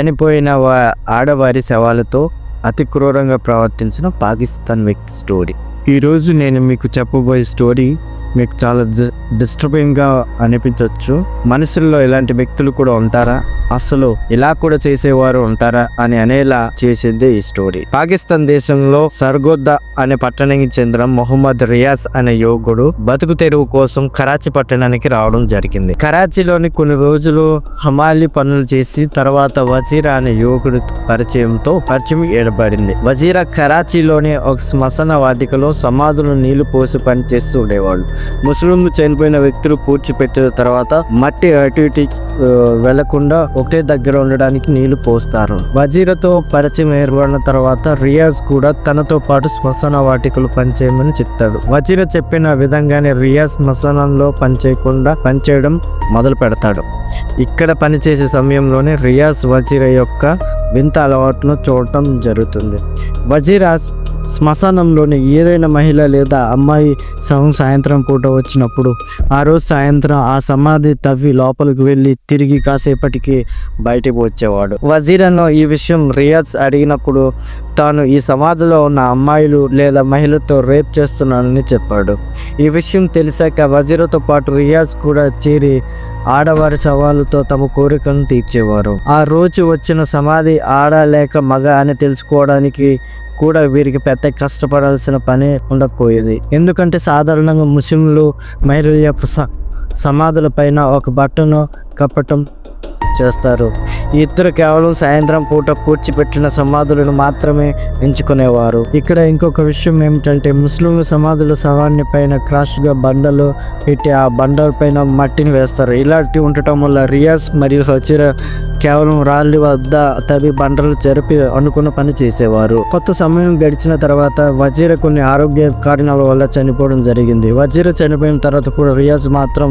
చనిపోయిన వా- ఆడవారి శవాలతో అతి క్రూరంగా ప్రవర్తించిన పాకిస్తాన్ వ్యక్తి స్టోరీ. ఈరోజు నేను మీకు చెప్పబోయే స్టోరీ మీకు చాలా డిస్టర్బింగ్గా అనిపించవచ్చు మనుషుల్లో ఇలాంటి వ్యక్తులు కూడా ఉంటారా? అసలు ఇలా కూడా చేసేవారు ఉంటారా? అని అనేలా చేసింది ఈ స్టోరీ. పాకిస్తాన్ దేశంలో సర్గోద్ద అనే పట్టణానికి చెందిన మొహమ్మద్ రియాజ్ అనే యువకుడు బతుకు తెరువు కోసం కరాచీ పట్టణానికి రావడం జరిగింది. కరాచీలోని కొన్ని రోజులు హమాలి పనులు చేసి తర్వాత వజీరా అనే యువకుడు పరిచయంతో పరిచయం ఏర్పడింది. వజీరా కరాచీలోని ఒక శ్మశాన వాటికలో సమాధులు నీళ్ళు పోసి పని చేస్తూ ఉండేవాడు ముస్లింలు చనిపోయిన వ్యక్తులు పూడ్చిపెట్టిన తర్వాత మట్టి అటు ఇటు వెళ్ళకుండా ఒకటే దగ్గర ఉండడానికి నీళ్ళు పోస్తారు. వజీరతో పరిచయం ఏర్పడిన తర్వాత రియాజ్ కూడా తనతో పాటు శ్మశాన వాటికలు పనిచేయమని చెప్తాడు. వజీర చెప్పిన విధంగానే రియాజ్ శ్మశానంలో పనిచేయకుండా పనిచేయడం మొదలు పెడతాడు. ఇక్కడ పనిచేసే సమయంలోనే రియాజ్ వజీర యొక్క వింత అలవాటును చూడటం జరుగుతుంది. వజీరాజ్ శ్మశానంలోని ఏదైనా మహిళ లేదా అమ్మాయి శవం సాయంత్రం పూట వచ్చినప్పుడు ఆ రోజు సాయంత్రం ఆ సమాధి తవ్వి లోపలికి వెళ్ళి తిరిగి కాసేపటికి బయటకు వచ్చేవాడు. వజీరను ఈ విషయం రియాజ్ అడిగినప్పుడు తాను ఈ సమాధిలో ఉన్న అమ్మాయిలు లేదా మహిళతో రేప్ చేస్తున్నానని చెప్పాడు. ఈ విషయం తెలిసాక వజీరతో పాటు రియాజ్ కూడా చేరి ఆడవారి సవాలుతో తమ కోరికను తీర్చేవారు. ఆ రోజు వచ్చిన సమాధి ఆడ లేక మగ అని తెలుసుకోవడానికి కూడా వీరికి పెద్ద కష్టపడాల్సిన పని ఉండకపోయేది. ఎందుకంటే సాధారణంగా ముస్లింలు మహిళల యొక్క సమాధుల పైన ఒక బట్టను కప్పటం చేస్తారు. ఈ ఇద్దరు కేవలం సాయంత్రం పూట పూడ్చిపెట్టిన సమాధులను మాత్రమే ఎంచుకునేవారు. ఇక్కడ ఇంకొక విషయం ఏమిటంటే ముస్లింలు సమాధుల శవాన్ని పైన క్రాష్గా బండలు పెట్టి ఆ బండల పైన మట్టిని వేస్తారు. ఇలాంటి ఉండటం వల్ల రియాజ్ మరియు హజీరా కేవలం రాళ్ళ వద్ద తవి బండలు జరిపి అనుకున్న పని చేసేవారు. కొత్త సమయం గడిచిన తర్వాత వజీర కొన్ని ఆరోగ్య కారణాల వల్ల చనిపోవడం జరిగింది. వజీర చనిపోయిన తర్వాత కూడా రియాజ్ మాత్రం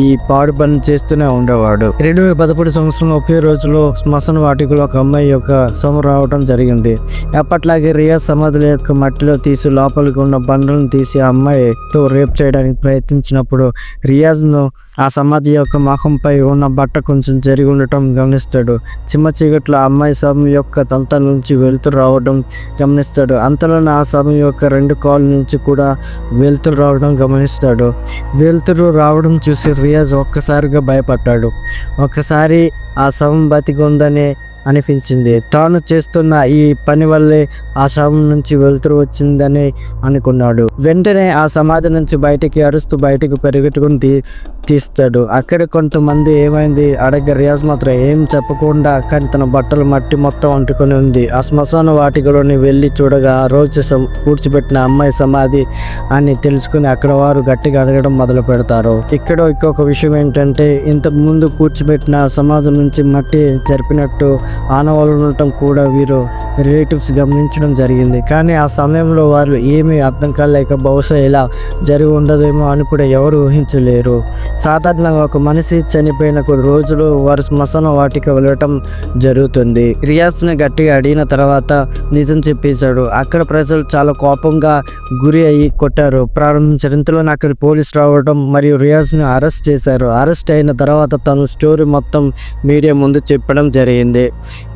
ఈ పాడు పని చేస్తూనే ఉండేవాడు. రెండు వేల పదకొండు సంవత్సరంలో ఒకే రోజులో శ్మశాన వాటికలో ఒక అమ్మాయి యొక్క సొమ్ము రావడం జరిగింది. ఎప్పట్లాగే రియాజ్ సమాధుల యొక్క మట్టిలో తీసి లోపలికి ఉన్న బండలను తీసి ఆ అమ్మాయితో రేప్ చేయడానికి ప్రయత్నించినప్పుడు రియాజ్ను ఆ సమాధి యొక్క ముఖంపై ఉన్న బట్ట కొంచెం జరిగి ఉండటం గమనిస్తాడు. చిమ్మ చీకట్లో అమ్మాయి శవం యొక్క తంత నుంచి వెలుతురు రావడం గమనిస్తాడు. అంతలోనే ఆ సమయం యొక్క రెండు కాళ్ళ నుంచి కూడా వెలుతురు రావడం గమనిస్తాడు. వెలుతురు రావడం చూసి రియాజ్ ఒక్కసారిగా భయపడ్డాడు. ఒక్కసారి ఆ శవం బతికుందని అనిపించింది. తాను చేస్తున్న ఈ పని వల్లే ఆ శవం నుంచి వెలుతురు వచ్చిందని అనుకున్నాడు. వెంటనే ఆ సమాధి నుంచి బయటికి అరుస్తూ బయటకు పరిగెట్టుకుని తీ తీస్తాడు. అక్కడ కొంతమంది ఏమైంది? అడగ రియాజ్ మాత్రం ఏం చెప్పకుండా కానీ తన బట్టలు మట్టి మొత్తం అంటుకొని ఉంది. ఆ శ్మశాన వాటికలోని వెళ్ళి చూడగా ఆ రోజు సం- పూడ్చిపెట్టిన అమ్మాయి సమాధి అని తెలుసుకుని అక్కడ వారు గట్టిగా అడగడం మొదలు పెడతారు. ఇక్కడ ఇంకొక విషయం ఏంటంటే ఇంతకు ముందు పూడ్చిపెట్టిన సమాధి నుంచి మట్టి జరిపినట్టు ఆనవాళ్ళు ఉండటం కూడా వీరు రిలేటివ్స్ గమనించడం జరిగింది. కానీ ఆ సమయంలో వారు ఏమీ అర్థం కాలేక బహుశా ఇలా జరిగి ఉండదేమో అని కూడా ఎవరు ఊహించలేరు. సాధారణంగా ఒక మనిషి చనిపోయిన కొన్ని రోజులు వారు శ్మశాన వాటికి వెళ్ళటం జరుగుతుంది. రియాజ్ని గట్టిగా అడిగిన తర్వాత నిజం చెప్పేశాడు. అక్కడ ప్రజలు చాలా కోపంగా గురి అయ్యి కొట్టారు. ప్రారంభించడంతో ఇంతలోనే అక్కడ పోలీసు రావడం మరియు రియాజ్ని అరెస్ట్ చేశారు. అరెస్ట్ అయిన తర్వాత తను స్టోరీ మొత్తం మీడియా ముందు చెప్పడం జరిగింది.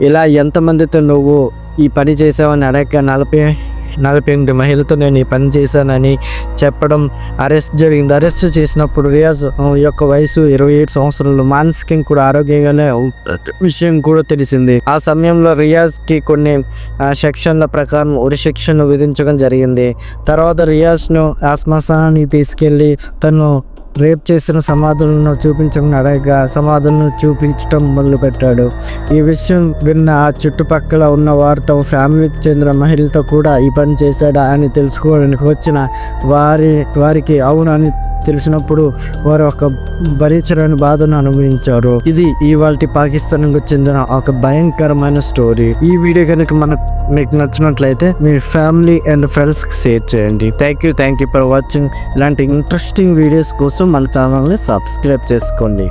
ఇలా ఎంతమందితో నువ్వు ఈ పని చేసావని అడగ నలభై నలభై ఎనిమిది మహిళతో నేను ఈ పని చేశానని చెప్పడం అరెస్ట్ జరిగింది. అరెస్ట్ చేసినప్పుడు రియాజ్ యొక్క వయసు ఇరవై ఏడు సంవత్సరాలు మానసికంగా కూడా ఆరోగ్యంగానే విషయం కూడా తెలిసింది. ఆ సమయంలో రియాజ్కి కొన్ని సెక్షన్ల ప్రకారం ఉరి శిక్షను విధించడం జరిగింది. తర్వాత రియాజ్ను ఆ శ్మశానానికి తీసుకెళ్ళి తను రేప్ చేసిన సమాధులను చూపించమని అడగగా సమాధులను చూపించటం మొదలుపెట్టాడు. ఈ విషయం విన్న ఆ చుట్టుపక్కల ఉన్న వారు తమ ఫ్యామిలీకి చెందిన మహిళతో కూడా ఈ పని చేశాడా అని తెలుసుకోవడానికి వచ్చిన వారి వారికి అవును అని తెలిసినప్పుడు వారు ఒక భరించలేని బాధను అనుభవించారు. ఇది ఇవాళ పాకిస్తాన్కు చెందిన ఒక భయంకరమైన స్టోరీ. ఈ వీడియో కనుక మన మీకు నచ్చినట్లయితే మీ ఫ్యామిలీ అండ్ ఫ్రెండ్స్కి షేర్ చేయండి. Thank you thank you for watching. ఇలాంటి ఇంట్రెస్టింగ్ వీడియోస్ కోసం మన ఛానల్ని సబ్స్క్రైబ్ చేసుకోండి.